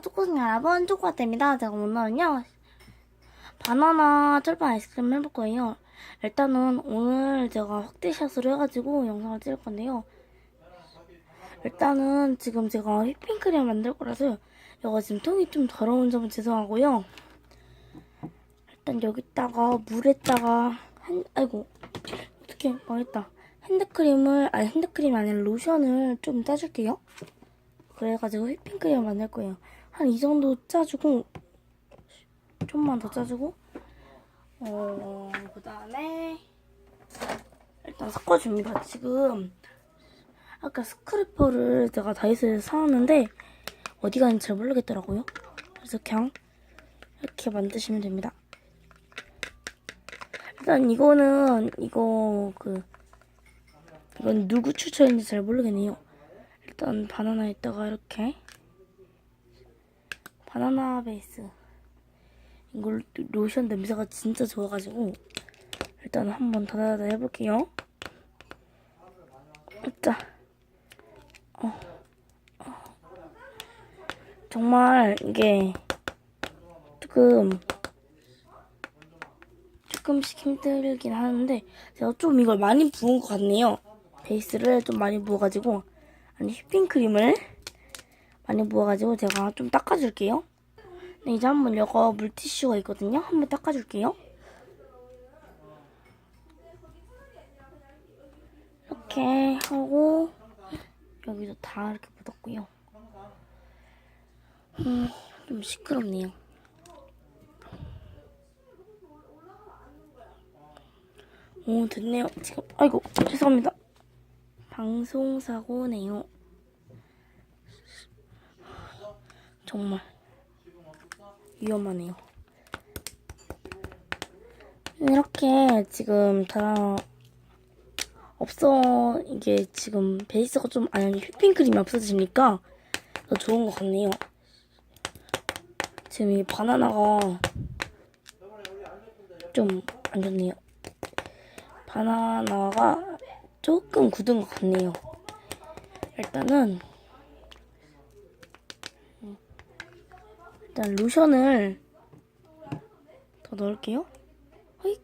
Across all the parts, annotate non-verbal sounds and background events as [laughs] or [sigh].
초코생 여러분 초코아입니다. 제가 오늘은요 바나나 철판 아이스크림 해볼 거예요. 일단은 오늘 제가 확대샷으로 해가지고 영상을 찍을 건데요. 일단은 지금 제가 휘핑크림 만들 거라서 여기가 지금 통이 좀 더러운 점은 죄송하고요. 일단 여기다가 물에다가 한 아이고 어떻게 망했다. 핸드크림을 아니 핸드크림이 아니라 로션을 좀 짜줄게요. 그래가지고 휘핑크림을 만들 거예요. 한 이 정도 짜주고 좀만 더 짜주고 어 그다음에 일단 섞어줍니다. 지금 아까 스크래퍼를 제가 다이소에서 사왔는데 어디 갔는지 잘 모르겠더라고요. 그래서 그냥 이렇게 만드시면 됩니다. 일단 이거는 이거 그 이건 누구 추천인지 잘 모르겠네요. 일단 바나나에다가 이렇게 바나나 베이스 이걸 로션 냄새가 진짜 좋아가지고 일단 한번 다다다 해볼게요. 자, 어, 어. 정말 이게 조금 조금씩 힘들긴 하는데 제가 좀 이걸 많이 부은 것 같네요. 베이스를 좀 많이 부어가지고 아니 휘핑크림을 많이 부어가지고 제가 좀 닦아줄게요. 네, 이제 한번 이거 물티슈가 있거든요. 한번 닦아줄게요. 이렇게 하고 여기도 다 이렇게 묻었고요. 음, 좀 시끄럽네요. 오, 됐네요. 지금, 아이고, 죄송합니다. 방송사고네요. 정말 위험하네요. 이렇게 지금 다 없어 이게 지금 베이스가 좀 아니 휘핑 크림이 없어지니까 더 좋은 것 같네요. 지금 이 바나나가 좀 안 좋네요. 바나나가 조금 굳은 것 같네요. 일단은 일단 로션을 더 넣을게요. 어이,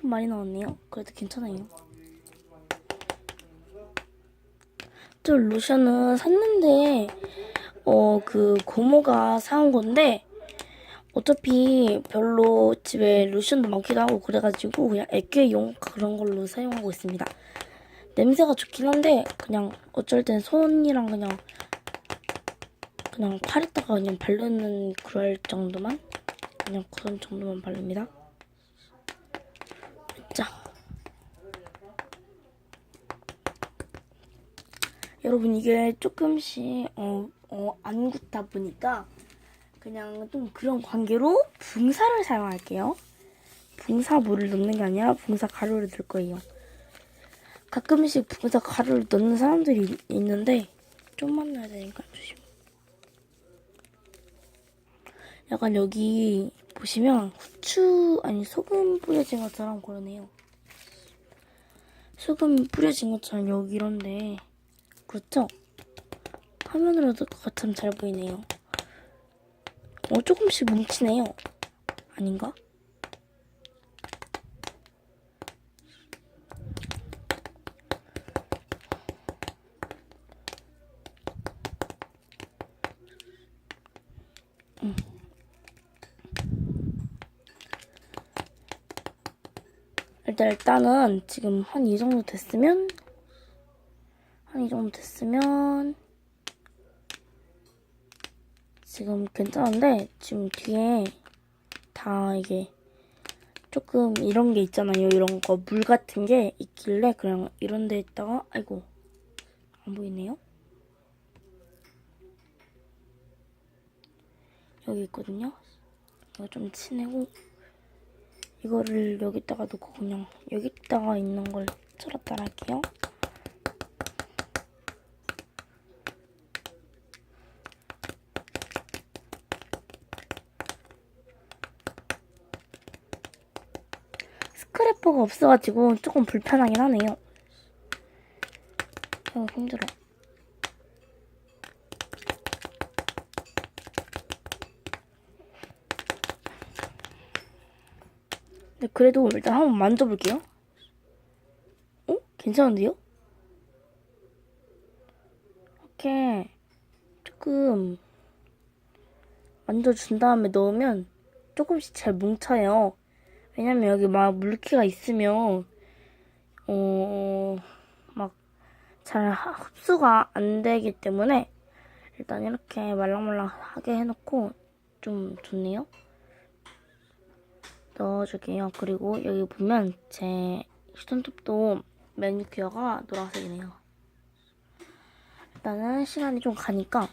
좀 많이 넣었네요. 그래도 괜찮아요. 저 로션은 샀는데 어 그 고모가 사온 건데 어차피 별로 집에 로션도 많기도 하고 그래가지고 그냥 액괴용 그런 걸로 사용하고 있습니다. 냄새가 좋긴 한데 그냥 어쩔 땐 손이랑 그냥 그냥 팔에다가 그냥 바르는 그럴 정도만 그냥 그런 정도만 바릅니다. 자, 여러분 이게 조금씩 어, 어, 안 굳다 보니까 그냥 좀 그런 관계로 붕사를 사용할게요. 붕사물을 넣는 게 아니라 붕사 가루를 넣을 거예요. 가끔씩 붕사 가루를 넣는 사람들이 있는데 좀만 넣어야 되니까 조심. 약간 여기 보시면 후추 아니 소금 뿌려진 것처럼 그러네요. 소금 뿌려진 것처럼 여기 이런데 그렇죠? 화면으로도 같으면 잘 보이네요. 어 조금씩 뭉치네요. 아닌가? 일단 일단은 지금 한 이 정도 됐으면 한 이 정도 됐으면 지금 괜찮은데 지금 뒤에 다 이게 조금 이런 게 있잖아요. 이런 거 물 같은 게 있길래 그냥 이런 데에다가 아이고 안 보이네요. 여기 있거든요. 이거 좀 치내고 이거를 여기다가 놓고 그냥 여기다가 있는 걸 틀었다 할게요. 스크래퍼가 없어가지고 조금 불편하긴 하네요. 어, 힘들어. 근데 그래도 일단 한번 만져볼게요. 어? 괜찮은데요? 이렇게 조금 만져준 다음에 넣으면 조금씩 잘 뭉쳐요. 왜냐면 여기 막 물기가 있으면 어, 막 잘 흡수가 안 되기 때문에 일단 이렇게 말랑말랑하게 해놓고 좀 좋네요. 넣어줄게요. 그리고 여기 보면 제 휴톤톱도 매니큐어가 노란색이네요. 일단은 시간이 좀 가니까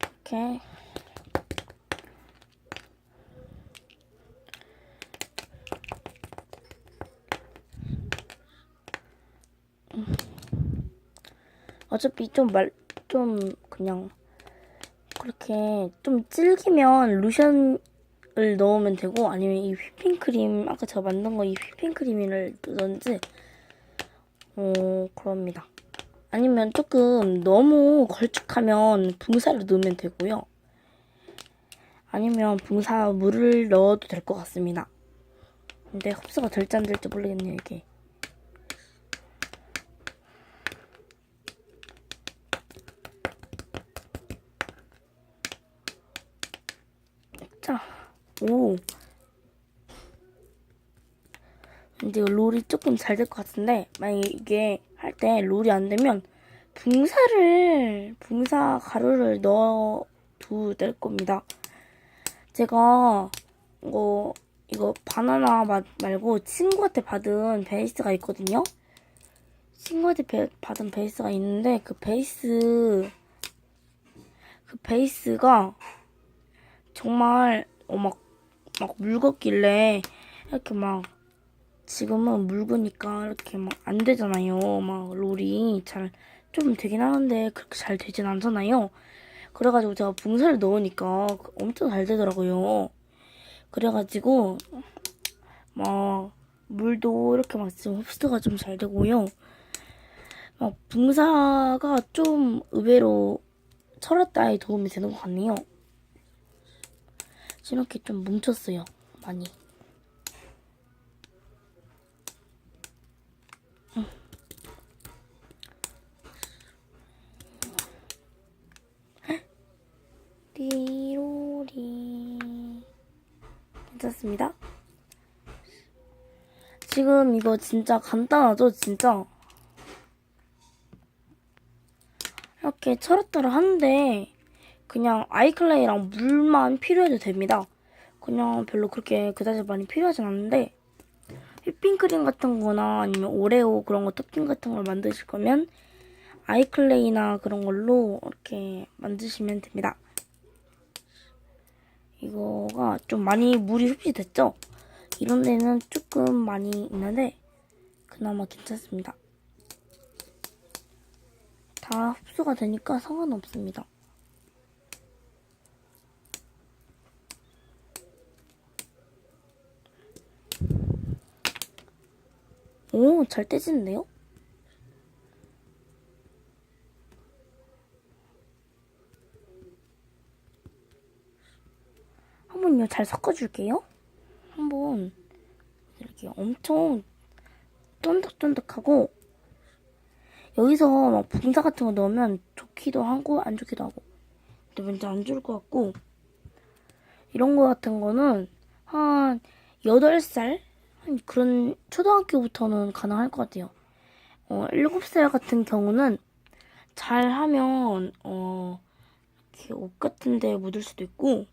이렇게 어차피 좀 말, 좀 그냥 그렇게 좀 질기면 로션 을 넣으면 되고 아니면 이 휘핑크림 아까 제가 만든 거 이 휘핑크림을 넣든지 어 그럽니다. 아니면 조금 너무 걸쭉하면 붕사를 넣으면 되고요. 아니면 붕사 물을 넣어도 될 것 같습니다. 근데 흡수가 될지 안 될지 모르겠네요 이게. 자, 오. 근데 롤이 조금 잘 될 것 같은데, 만약에 이게 할 때 롤이 안 되면, 붕사를, 붕사 가루를 넣어도 될 겁니다. 제가, 이거, 이거 바나나 맛 말고 친구한테 받은 베이스가 있거든요? 친구한테 베- 받은 베이스가 있는데, 그 베이스, 그 베이스가 정말 어, 막, 막 묽었길래 이렇게 막 지금은 묽으니까 이렇게 막 안 되잖아요. 막 롤이 잘 좀 되긴 하는데 그렇게 잘 되진 않잖아요. 그래가지고 제가 붕사를 넣으니까 엄청 잘 되더라고요. 그래가지고 막 물도 이렇게 막 지금 흡수가 좀 잘 되고요. 막 붕사가 좀 의외로 철학다에 도움이 되는 것 같네요. 이렇게 좀 뭉쳤어요. 많이. 응. 리로리. 괜찮습니다. 지금 이거 진짜 간단하죠? 진짜. 이렇게 철었다를 하는데 그냥 아이클레이랑 물만 필요해도 됩니다. 그냥 별로 그렇게 그다지 많이 필요하진 않는데 휘핑크림 같은 거나 아니면 오레오 그런 거 토핑 같은 걸 만드실 거면 아이클레이나 그런 걸로 이렇게 만드시면 됩니다. 이거가 좀 많이 물이 흡수됐죠? 이런 데는 조금 많이 있는데 그나마 괜찮습니다. 다 흡수가 되니까 상관없습니다. 오, 잘 떼지는데요? 한번요, 잘 섞어줄게요. 한번 이렇게 엄청 쫀득쫀득하고 여기서 막 분사 같은 거 넣으면 좋기도 하고 안 좋기도 하고 근데 왠지 안 좋을 것 같고 이런 거 같은 거는 한 8살? 한 그런 초등학교부터는 가능할 것 같아요. 어, 7살 같은 경우는 잘 하면 어, 이렇게 옷 같은 데 묻을 수도 있고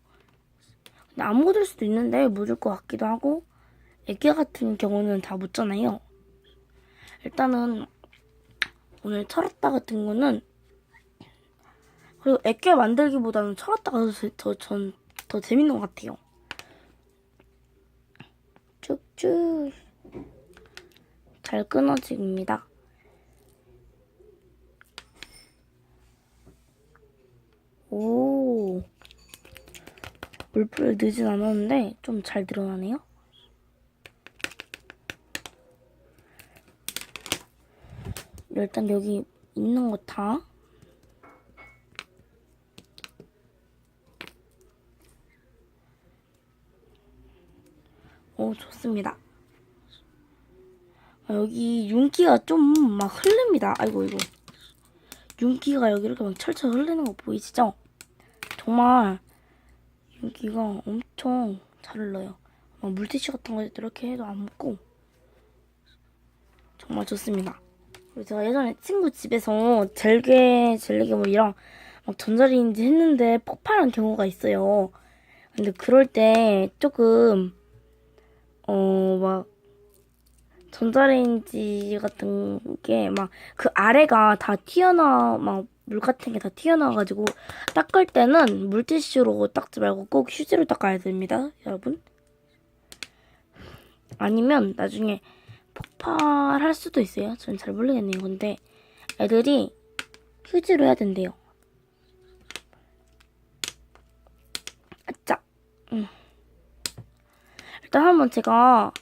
근데 안 묻을 수도 있는데 묻을 것 같기도 하고 애기 같은 경우는 다 묻잖아요. 일단은 오늘 철었다 같은 거는 그리고 애껴 만들기보다는 철었다가 더, 전, 더 재밌는 것 같아요. 쭉쭉 잘 끊어집니다. 오 물풀 늦진 않았는데 좀 잘 늘어나네요. 일단 여기 있는 거 다 오, 좋습니다. 아, 여기 윤기가 좀 막 흐릅니다. 아이고, 이거. 윤기가 여기 이렇게 막 철철 흐르는 거 보이시죠? 정말 윤기가 엄청 잘 흘러요. 막 물티슈 같은 거 이렇게 해도 안 묻고 정말 좋습니다. 그리고 제가 예전에 친구 집에서 젤게 젤리괴물이랑 막 전자레인지 했는데 폭발한 경우가 있어요. 근데 그럴 때 조금 어 막 전자레인지 같은 게 막 그 아래가 다 튀어나와 막 물 같은 게 다 튀어나와가지고 닦을 때는 물티슈로 닦지 말고 꼭 휴지로 닦아야 됩니다, 여러분. 아니면 나중에 폭발할 수도 있어요. 전 잘 모르겠네요. 근데 애들이 휴지로 해야 된대요. 아짜. 음. 일단 한번 제가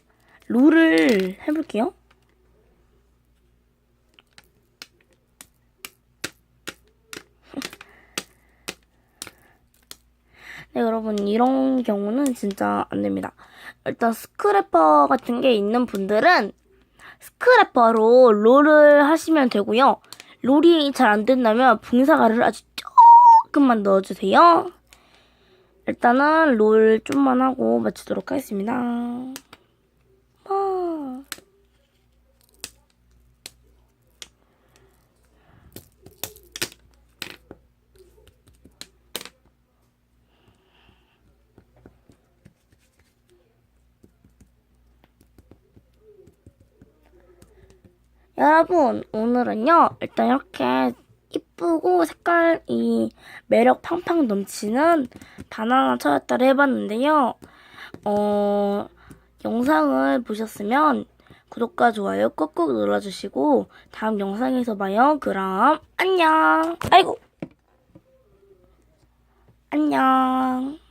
롤을 해볼게요. [laughs] 네, 여러분, 이런 경우는 진짜 안 됩니다. 일단 스크래퍼 같은 게 있는 분들은 스크래퍼로 롤을 하시면 되고요. 롤이 잘 안 된다면 붕사가를 아주 조금만 넣어주세요. 일단은 롤 좀만 하고 마치도록 하겠습니다. 아. 여러분, 오늘은요, 일단 이렇게 이쁘고 색깔이 매력 팡팡 넘치는 바나나 찾았다를 해봤는데요. 어, 영상을 보셨으면 구독과 좋아요 꾹꾹 눌러주시고, 다음 영상에서 봐요. 그럼, 안녕! 아이고! 안녕!